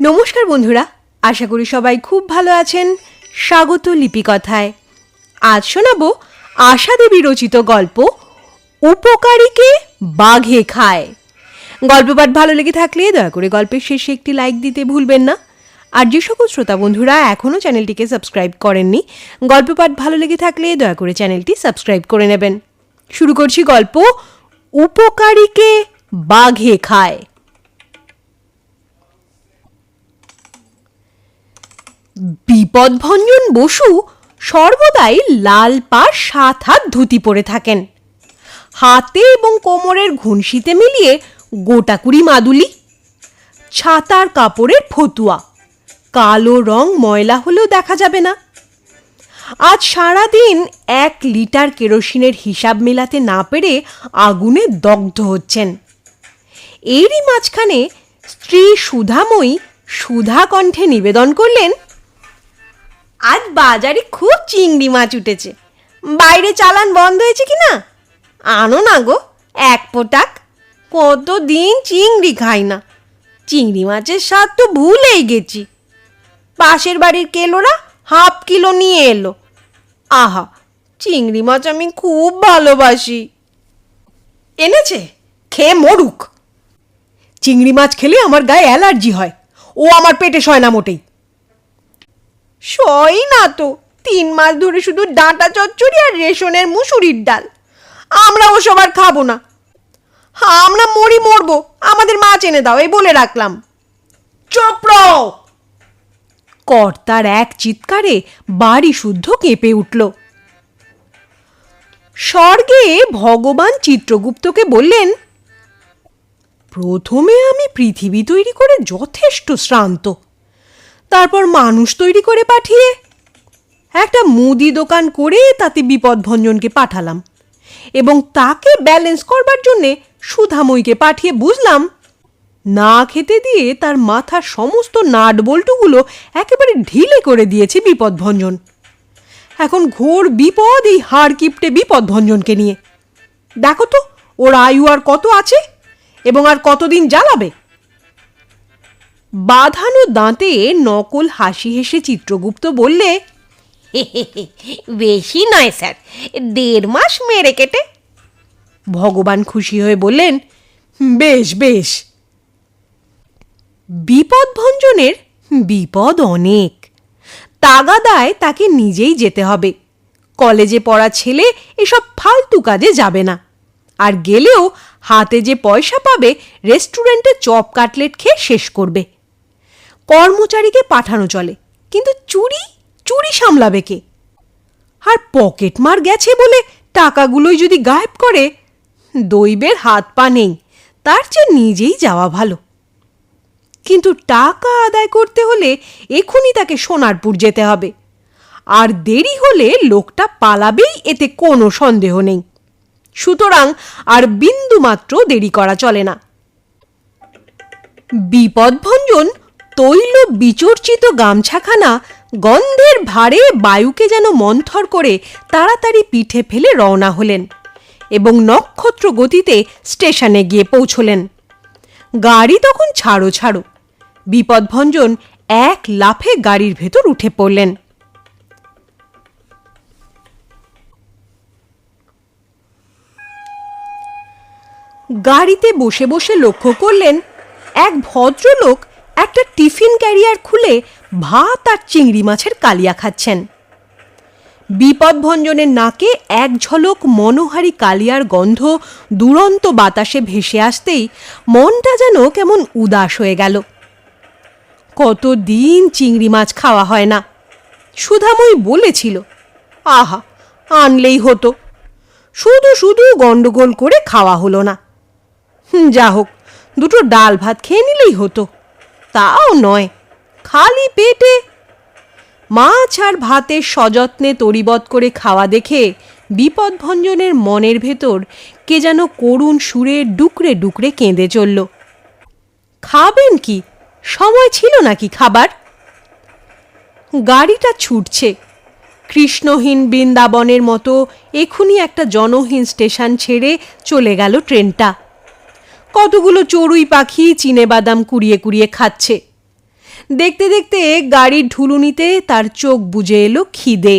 নমস্কার বন্ধুরা, আশা করি সবাই খুব ভালো আছেন। স্বাগত লিপিকথায়। আজ শোনাবো আশা দেবী রচিত গল্প, উপকারীকে বাঘে খায়। গল্প পাঠ ভালো লেগে থাকলে দয়া করে গল্পের শেষে একটি লাইক দিতে ভুলবেন না। আর যে সকল শ্রোতা বন্ধুরা এখনও চ্যানেলটিকে সাবস্ক্রাইব করেননি গল্প পাঠ ভালো লেগে থাকলে দয়া করে চ্যানেলটি সাবস্ক্রাইব করে নেবেন। শুরু করছি গল্প, উপকারীকে বাঘে খায়। বিপদভঞ্জন বসু সর্বদাই লাল পাড় সাত হাত ধুতি পরে থাকেন। হাতে এবং কোমরের ঘুনশিতে মিলিয়ে গোটাকুড়ি মাদুলি। ছাতার কাপড়ের ফতুয়া। কালো রং ময়লা হলেও দেখা যাবে না। আজ সারাদিন এক লিটার কেরোসিনের হিসাব মেলাতে না পেরে আগুনে দগ্ধ হচ্ছেন। এরই মাঝখানে স্ত্রী সুধাময়ী সুধা কণ্ঠে নিবেদন করলেন আজ বাজারে খুব চিংড়ি মাছ উঠেছে। বাইরে চালান বন্ধ হয়েছে কি না? আনো না গো, এক পোটাক কতদিন চিংড়ি খাই না। চিংড়ি মাছের স্বাদ তো ভুলেই গেছি। পাশের বাড়ির কেলোরা হাফ কিলো নিয়ে এলো। আহা, চিংড়ি মাছ আমি খুব ভালোবাসি। এনেছে? খেয়ে মরুক। চিংড়ি মাছ খেলে আমার গায়ে অ্যালার্জি হয়। ও আমার পেটে সয় না মোটেই। সই না তো। তিন মাস ধরে শুধু ডাঁটা চচ্চড়ি আর রেশনের মুসুরির ডাল। আমরা ওসব আর খাব না। হ্যাঁ আমরা মরি মরবো। আমাদের মাছ এনে দাও এই বলে রাখলাম। চোপ্র কর্তার এক চিৎকারে বাড়ি শুদ্ধ কেঁপে উঠল। স্বর্গে ভগবান চিত্রগুপ্তকে বললেন প্রথমে আমি পৃথিবী তৈরি করে যথেষ্ট শ্রান্ত। তারপর মানুষ তৈরি করে পাঠিয়ে। একটা মুদি দোকান করে তাতে বিপদভঞ্জনকে পাঠালাম। এবং তাকে ব্যালেন্স করবার জন্যে সুধাময়ীকে পাঠিয়ে বুঝলাম, না খেতে দিয়ে তার মাথার সমস্ত নাট বল্টুগুলো একেবারে ঢিলে করে দিয়েছে বিপদভঞ্জন এখন ঘোর বিপদ এই হাড় কিপটে বিপদভঞ্জনকে নিয়ে। দেখো তো, ওর আয়ু আর কত আছে এবং আর কতদিন জ্বালাবে? বাঁধানো দাঁতে নকল হাসি হেসে চিত্রগুপ্ত বললে বেশি নয় স্যার, দেড় মাস মেরে কেটে। ভগবান খুশি হয়ে বললেন, বেশ বেশ। বিপদভঞ্জনের বিপদ অনেক। তাগাদায় তাকে নিজেই যেতে হবে। কলেজে পড়া ছেলে এসব ফালতু কাজে যাবে না। আর গেলেও হাতে যে পয়সা পাবে, রেস্টুরেন্টে চপ কাটলেট খেয়ে শেষ করবে। কর্মচারীকে পাঠানো চলে। কিন্তু চুরি? চুরি সামলাবে কে? আর পকেটমার গেছে বলে টাকাগুলোই যদি গায়েব করে, দৈবের হাত পা নেই, তার চেয়ে নিজেই যাওয়া ভালো। কিন্তু টাকা আদায় করতে হলে এখনই তাকে সোনারপুর যেতে হবে। আর দেরি হলে লোকটা পালাবেই, এতে কোনো সন্দেহ নেই। সুতরাং আর বিন্দুমাত্র দেরি করা চলে না। বিপদভঞ্জন তৈল বিচর্চিত গামছাখানা গন্ধের ভারে বায়ুকে যেন মন্থর করে তাড়াতাড়ি পিঠে ফেলে রওনা হলেন এবং নক্ষত্র গতিতে স্টেশনে গিয়ে পৌঁছলেন। গাড়ি তখন ছাড়ো ছাড়ো। বিপদভঞ্জন এক লাফে গাড়ির ভেতর উঠে পড়লেন। গাড়িতে বসে বসে লক্ষ্য করলেন এক ভদ্রলোক টিফিন ক্যারিয়ার খুলে ভাত আর চিংড়ি মাছের কালিয়া খাচ্ছেন। বিপদভঞ্জনের নাকে এক ঝলক মনোহারি কালিয়ার গন্ধ দুরন্ত বাতাসে ভেসে আসতেই মনটা যেন কেমন উদাস হয়ে গেল। কতদিন চিংড়ি মাছ খাওয়া হয় না। সুধাময়ী বলেছিল, আহা, আনলেই হতো। শুধু শুধু গন্ডগোল করে খাওয়া হলো না। যা হোক দুটো ডাল ভাত খেয়ে নিলেই হতো। তাও নয়, খালি পেটে। মাছ আর ভাতের সযত্নে তরিবত করে খাওয়া দেখে বিপদভঞ্জনের মনের ভেতর কে যেন করুণ সুরে ডুকরে ডুকরে কেঁদে চলল। খাবেন কি? সময় ছিল নাকি খাবার? গাড়িটা ছুটছে। কৃষ্ণহীন বৃন্দাবনের মতো এখনই একটা জনহীন স্টেশন ছেড়ে চলে গেল ট্রেনটা। কতগুলো চড়ুই পাখি চিনে বাদাম কুড়িয়ে কুড়িয়ে খাচ্ছে। দেখতে দেখতে গাড়ির ঢুলুনিতে তার চোখ বুজে এলো খিদে।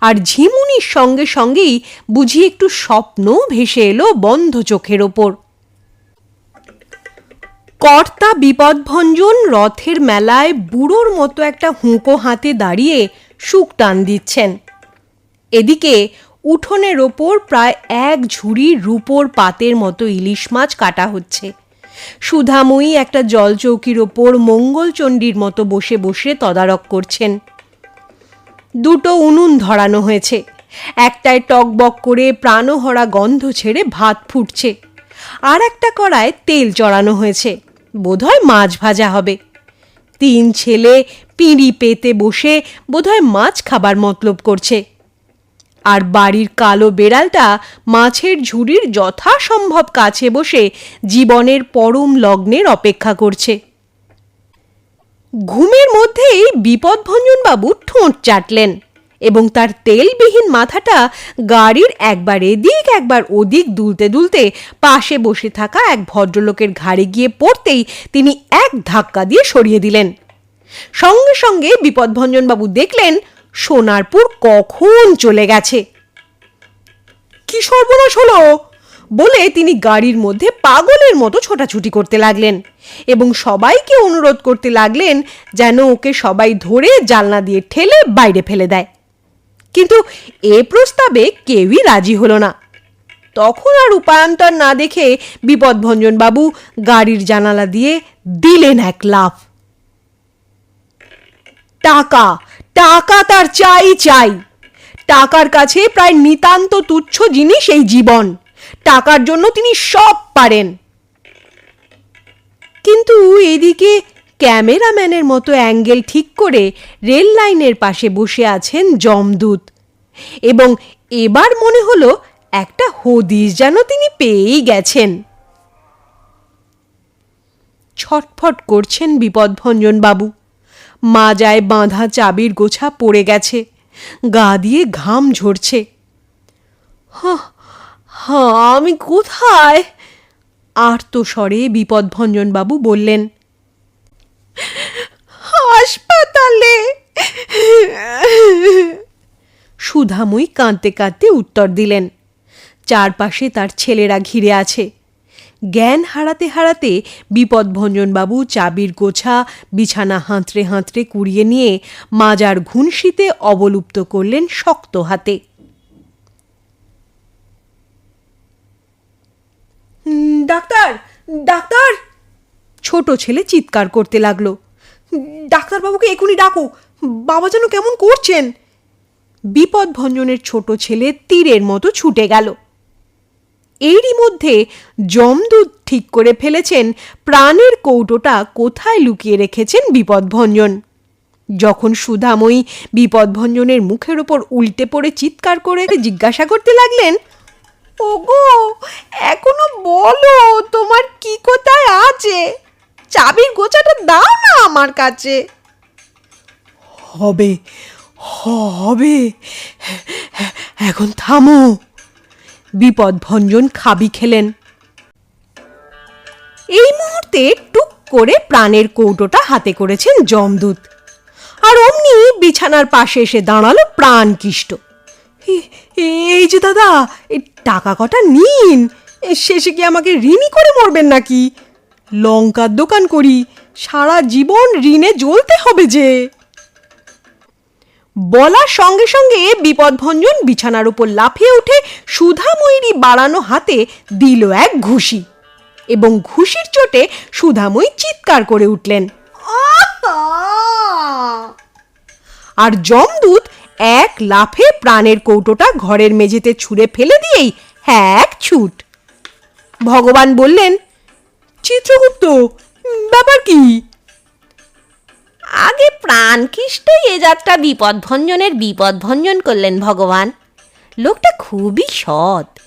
আর ঝিমুনির সঙ্গে সঙ্গেই বুঝি একটু স্বপ্ন ভেসে এলো বন্ধ চোখের ওপর। কর্তা বিপদভঞ্জন রথের মেলায় বুড়োর মতো একটা হুঁকো হাতে দাঁড়িয়ে সুখ টান দিচ্ছেন। এদিকে উঠোনের ওপর প্রায় এক ঝুড়ি রূপোর পাতের মতো ইলিশ মাছ কাটা হচ্ছে। সুধাময়ী একটা জলচৌকির ওপর মঙ্গলচণ্ডীর মতো বসে বসে তদারক করছেন। দুটো উনুন ধরানো হয়েছে। একটায় টকবক করে প্রাণহরা গন্ধ ছেড়ে ভাত ফুটছে। আর একটা কড়ায় তেল চড়ানো হয়েছে। বোধহয় মাছ ভাজা হবে। তিন ছেলে পিঁড়ি পেতে বসে বোধহয় মাছ খাবার মতলব করছে। আর বাড়ির কালো বেড়ালটা মাছের ঝুড়ির যথাসম্ভব কাছে বসে জীবনের পরম লগ্নের অপেক্ষা করছে। ঘুমের মধ্যেই বিপদভঞ্জনবাবু ঠোঁট চাটলেন এবং তার তেলবিহীন মাথাটা গাড়ির একবার এদিক একবার ওদিক দুলতে দুলতে পাশে বসে থাকা এক ভদ্রলোকের ঘাড়ে গিয়ে পড়তেই তিনি এক ধাক্কা দিয়ে সরিয়ে দিলেন। সঙ্গে সঙ্গে বিপদভঞ্জনবাবু দেখলেন সোনারপুর কখন চলে গেছে? কি সর্বনাশ হলো? বলে তিনি গাড়ির মধ্যে পাগলের মতো ছোটাছুটি করতে লাগলেন এবং সবাইকে অনুরোধ করতে লাগলেন যেন ওকে সবাই ধরে জালনা দিয়ে ঠেলে বাইরে ফেলে দেয়। কিন্তু এ প্রস্তাবে কেউই রাজি হলো না। তখন আর উপায়ন্তর না দেখে বিপদভঞ্জন বাবু গাড়ির জানালা দিয়ে দিলেন এক লাফ। টাকা টাকা তার চাই চাই। টাকার কাছে প্রায় নিতান্ত তুচ্ছ জিনিস এই জীবন। টাকার জন্য তিনি সব পারেন। কিন্তু এদিকে ক্যামেরাম্যানের মতো অ্যাঙ্গেল ঠিক করে রেল লাইনের পাশে বসে আছেন জমদূত। এবং এবার মনে হলো একটা হদিশ যেন তিনি পেয়েই গেছেন। ছটফট করছেন বিপদভঞ্জন বাবু মাজায় বাঁধা চাবির গোছা পড়ে গেছে। গা দিয়ে ঘাম ঝরছে। হাঁ আমি কোথায়? আর্ত স্বরে বিপদভঞ্জনবাবু বললেন, হাসপাতালে। সুধাময়ী কাঁদতে কাঁদতে উত্তর দিলেন, চারপাশে তার ছেলেরা ঘিরে আছে। জ্ঞান হারাতে হারাতে বিপদভঞ্জনবাবু চাবির গোছা, বিছানা হাতড়ে হাতড়ে কুড়িয়ে নিয়ে মাজার ঘুনশিতে অবলুপ্ত করলেন শক্ত হাতে। Doctor doctor! ছোট ছেলে চিৎকার করতে লাগল। ডাক্তারবাবুকে এখনই ডাকো, বাবা যেন কেমন করছেন? বিপদভঞ্জনের ছোট ছেলে তীরের মতো ছুটে গেল। এরই মধ্যে যমদূত ঠিক করে ফেলেছেন প্রাণের কৌটোটা কোথায় লুকিয়ে রেখেছেন বিপদভঞ্জন। যখন সুধাময়ী বিপদভঞ্জনের মুখের ওপর উল্টে পড়ে চিৎকার করে জিজ্ঞাসা করতে লাগলেন, ওগো, এখনও বলো তোমার কি কোথায় আছে? চাবির গোছাটা দাও না আমার কাছে। হবে হবে, এখন থামো। বিপদভঞ্জন খাবি খেলেন। এই মুহূর্তে টুক করে প্রাণের কৌটোটা হাতে করেছেন যমদূত। আর অমনি বিছানার পাশে এসে দাঁড়াল প্রাণকিষ্ট। এই যে দাদা টাকা কটা নিন। শেষে কি আমাকে ঋণই করে মরবেন নাকি? লঙ্কার দোকান করি, সারা জীবন ঋণে জ্বলতে হবে যে। বলার সঙ্গে সঙ্গে বিপদভঞ্জন বিছানার উপর লাফিয়ে উঠে সুধাময়ীরই বাড়ানো হাতে দিল এক ঘুষি এবং ঘুষির চোটে সুধাময়ী চিৎকার করে উঠলেন। আর জমদূত এক লাফে প্রাণের কৌটোটা ঘরের মেঝেতে ছুঁড়ে ফেলে দিয়েই এক ছুট। ভগবান বললেন চিত্রগুপ্ত ব্যাপার কি? আগে প্রাণকৃষ্টই এ যাত্রা বিপদভঞ্জনের বিপদভঞ্জন করলেন ভগবান। লোকটা খুবই সৎ।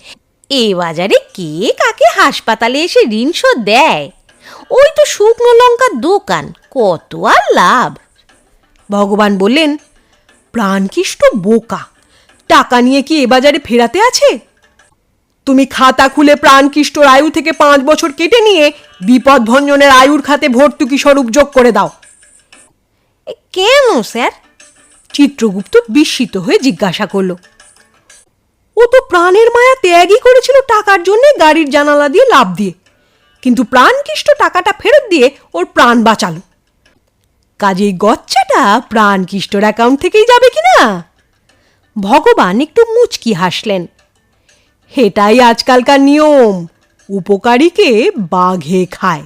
এ বাজারে কে কাকে হাসপাতালে এসে ঋণ শোধ দেয়? ওই তো শুকনো লঙ্কার দোকান কত আর লাভ? ভগবান বললেন প্রাণকিষ্ট বোকা টাকা নিয়ে কি এ বাজারে ফেরাতে আছে? তুমি খাতা খুলে প্রাণকিষ্টর আয়ু থেকে পাঁচ বছর কেটে নিয়ে বিপদভঞ্জনের আয়ুর খাতে ভর্তুকি স্বরূপ যোগ করে দাও। "এ, কেন স্যার? চিত্রগুপ্ত বিস্মিত হয়ে জিজ্ঞাসা করল। ও তো প্রাণের মায়া ত্যাগই করেছিল টাকার জন্য গাড়ির জানালা দিয়ে লাভ দিয়ে, কিন্তু প্রাণকিষ্ট টাকাটা ফেরত দিয়ে ওর প্রাণ বাঁচালো। কাজেই গচ্চাটা প্রাণকৃষ্টর অ্যাকাউন্ট থেকেই যাবে কি না? ভগবান একটু মুচকি হাসলেন। এটাই আজকালকার নিয়ম, উপকারীকে বাঘে খায়।